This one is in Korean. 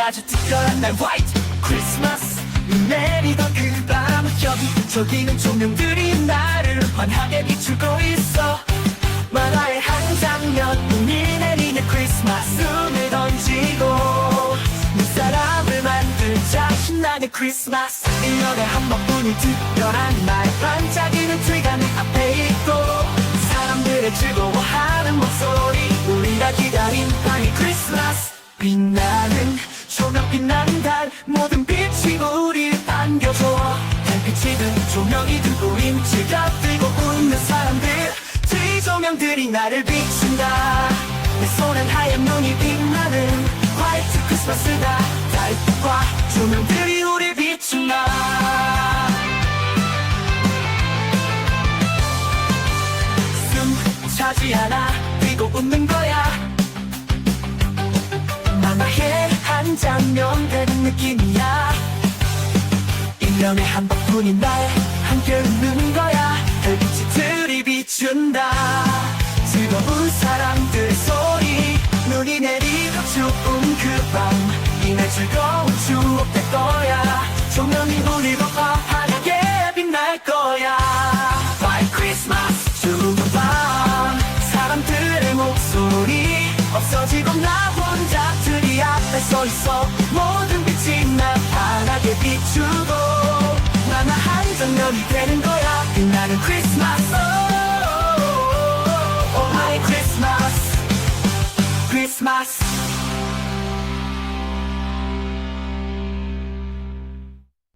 아주 특별한 날 White Christmas. 눈 내리던 그밤 여기저기는 조명들이 나를 환하게 비추고 있어. 만화의 한 장면 눈이 내리는 크리스마스 눈을 던지고 눈사람을 만들자 신나는 크리스마스. 1년에 한 번뿐인 특별한 날. 반짝이는 트리가 내 앞에 있고 사람들의 즐거워하는 목소리. 우리가 기다린 하이 크리스마스 빛나는 조명 빛나는 달 모든 빛이 우릴 안겨줘. 달빛이든 조명이든 우린 즐겨 들고 웃는 사람들. 트리 조명들이 나를 비춘다. 내 손엔 하얀 눈이 빛나는 화이트 크리스마스다. 달빛과 조명들이 우릴 비춘다. 숨 차지 않아 그리고 웃는 거야 한 장면 되는 느낌이야. 1년에 한 번뿐인 날 함께 웃는 거야. 별빛이 들이비춘다. 즐거운 사람들 소리. 눈이 내리고 추운 그밤. 이날 즐거운 추억 될 거야. 조명이 울리고 화하게 빛날 거야. White Christmas 추운 밤. 사람들의 목소리 없어지고 나 앞에 서 있어 모든 빛이 나타나게 비추고 나나 한 장면이 되는 거야 빛나는 크리스마스 Oh my Christmas 크리스마스